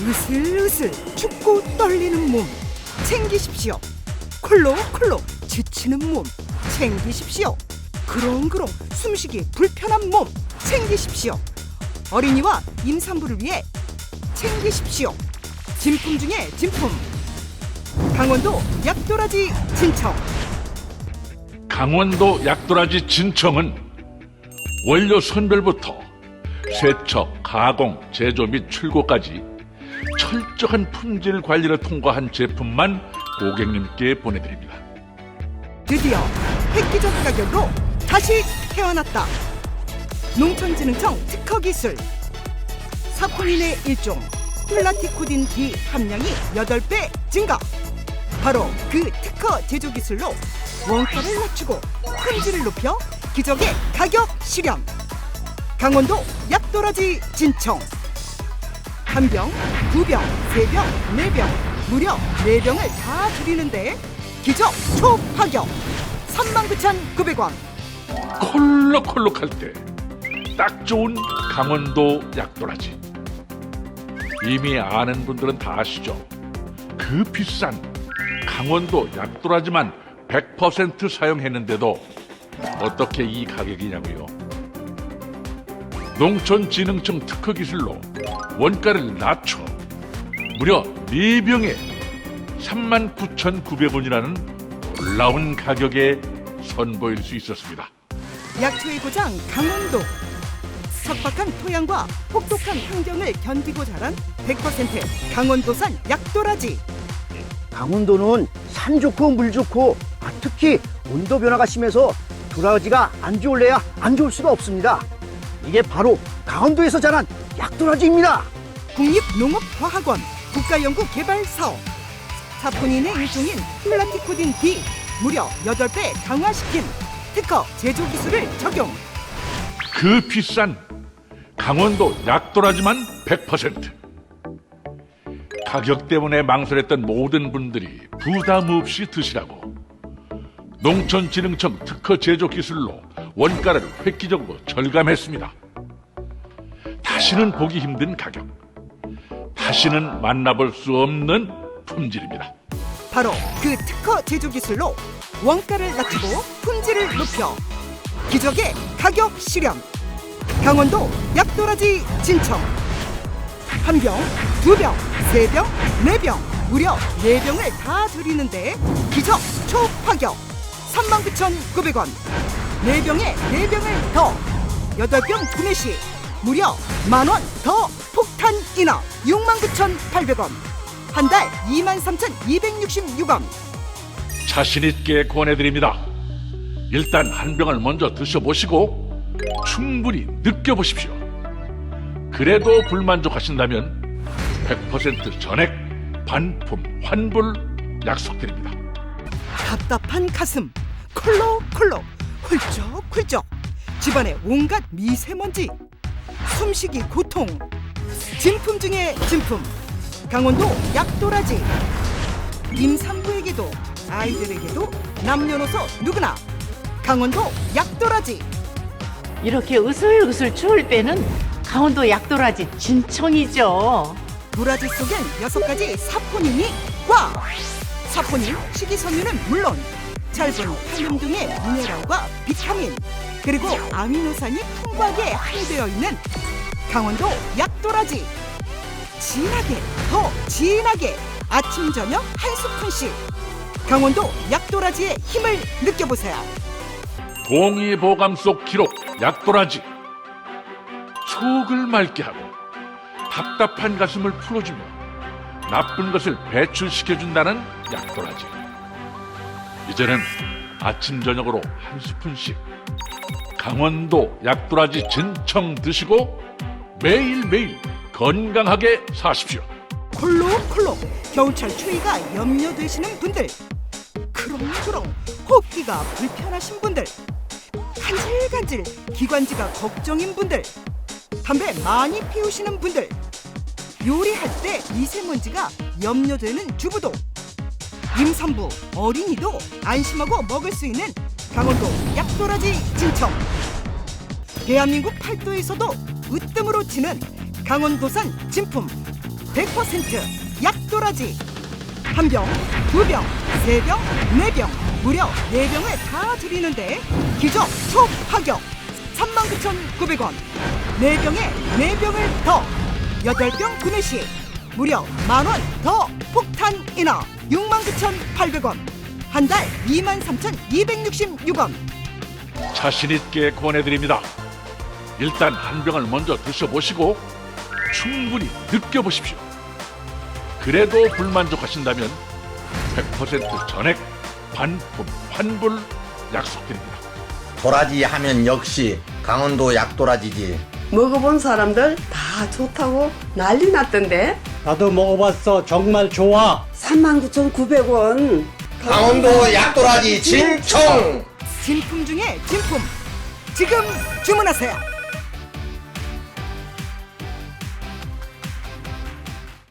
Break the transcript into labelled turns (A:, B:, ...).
A: 으슬으슬 춥고 떨리는 몸 챙기십시오. 콜록콜록 지치는 몸 챙기십시오. 그렁그렁 숨쉬기 불편한 몸 챙기십시오. 어린이와 임산부를 위해 챙기십시오. 진품 중에 진품. 강원도 약도라지 진청.
B: 강원도 약도라지 진청은 원료 선별부터 세척, 가공, 제조 및 출고까지 철저한 품질 관리를 통과한 제품만 고객님께 보내드립니다.
A: 드디어 획기적 가격으로 다시 태어났다. 농촌진흥청 특허 기술. 사포닌의 일종 플라티코딘 D 함량이 8배 증가. 바로 그 특허 제조 기술로 원가를 낮추고 품질을 높여 기적의 가격 실현. 강원도 약도라지 진청. 한 병, 두 병, 세 병, 네 병, 무려 네 병을 다 드리는데 기적 초파격 39,900원.
B: 콜록콜록할 때 딱 좋은 강원도 약도라지. 이미 아는 분들은 다 아시죠? 그 비싼 강원도 약도라지만 100% 사용했는데도 어떻게 이 가격이냐고요? 농촌진흥청 특허 기술로 원가를 낮춰 무려 4병에 39,900원이라는 놀라운 가격에 선보일 수 있었습니다.
A: 약초의 고장 강원도. 척박한 토양과 혹독한 환경을 견디고 자란 100% 강원도산 약도라지.
C: 강원도는 산 좋고 물 좋고 아, 특히 온도 변화가 심해서 도라지가 안 좋을래야 안 좋을 수가 없습니다. 이게 바로 강원도에서 자란 약도라지입니다.
A: 국립농업과학원 국가연구개발사업. 사포닌의 일종인 플라티코딘 D 무려 8배 강화시킨 특허 제조 기술을 적용.
B: 그 비싼 강원도 약도라지만 100% 가격 때문에 망설였던 모든 분들이 부담 없이 드시라고 농촌진흥청 특허 제조 기술로 원가를 획기적으로 절감했습니다. 다시는 보기 힘든 가격, 다시는 만나볼 수 없는 품질입니다.
A: 바로 그 특허 제조 기술로 원가를 낮추고 품질을 높여 기적의 가격 실현. 강원도 약도라지 진청. 한 병, 두 병, 세 병, 네 병 무려 네 병을 다 드리는데 기적 초파격. 39,900원 네 병에 네 병을 더 여덟 병 구매 시 무려 만 원 더 폭탄 인하 69,800원 한 달 23,266원
B: 자신 있게 권해드립니다. 일단 한 병을 먼저 드셔보시고 충분히 느껴보십시오. 그래도 불만족하신다면 100% 전액 반품 환불 약속드립니다.
A: 답답한 가슴 콜록콜록 훌쩍훌쩍 집안의 온갖 미세먼지 숨쉬기 고통 진품 중에 진품 강원도 약도라지 임산부에게도 아이들에게도 남녀노소 누구나 강원도 약도라지
D: 이렇게 으슬으슬 추울 때는 강원도 약도라지 진청이죠.
A: 도라지 속엔 여섯 가지 사포닌이 꽉! 사포닌, 식이섬유는 물론 짧은 칼륨 등의 미네랄과 비타민 그리고 아미노산이 풍부하게 함유되어 있는 강원도 약도라지. 진하게 더 진하게 아침 저녁 한 스푼씩 강원도 약도라지의 힘을 느껴보세요.
B: 동의보감 속 기록 약도라지. 속을 맑게 하고 답답한 가슴을 풀어주며 나쁜 것을 배출시켜준다는 약도라지 이제는 아침 저녁으로 한 스푼씩 강원도 약도라지 진청 드시고 매일매일 건강하게 사십시오.
A: 콜록콜록. 겨울철 추위가 염려되시는 분들. 그렁그렁 호흡기가 불편하신 분들. 간질간질 기관지가 걱정인 분들. 담배 많이 피우시는 분들. 요리할 때 미세먼지가 염려되는 주부도 임산부 어린이도 안심하고 먹을 수 있는 강원도 약도라지 진청. 대한민국 팔도에서도 으뜸으로 치는 강원도산 진품 100% 약도라지. 한 병, 두 병, 세 병, 네 병, 무려 네 병을 다 드리는데 기적 초파격 39,900원. 네 병에 네 병을 더. 여덟 병 구매 시 무려 만 원 더 폭탄 인하 69,800원 한 달 23,266원
B: 자신 있게 권해드립니다. 일단 한 병을 먼저 드셔보시고 충분히 느껴보십시오. 그래도 불만족하신다면 100% 전액 반품 환불 약속드립니다.
E: 도라지 하면 역시 강원도 약도라지지.
F: 먹어본 사람들 다 좋다고 난리 났던데
G: 나도 먹어봤어. 정말 좋아.
F: 39,900원.
E: 강원도 약도라지 진청!
A: 진품 중에 진품. 지금 주문하세요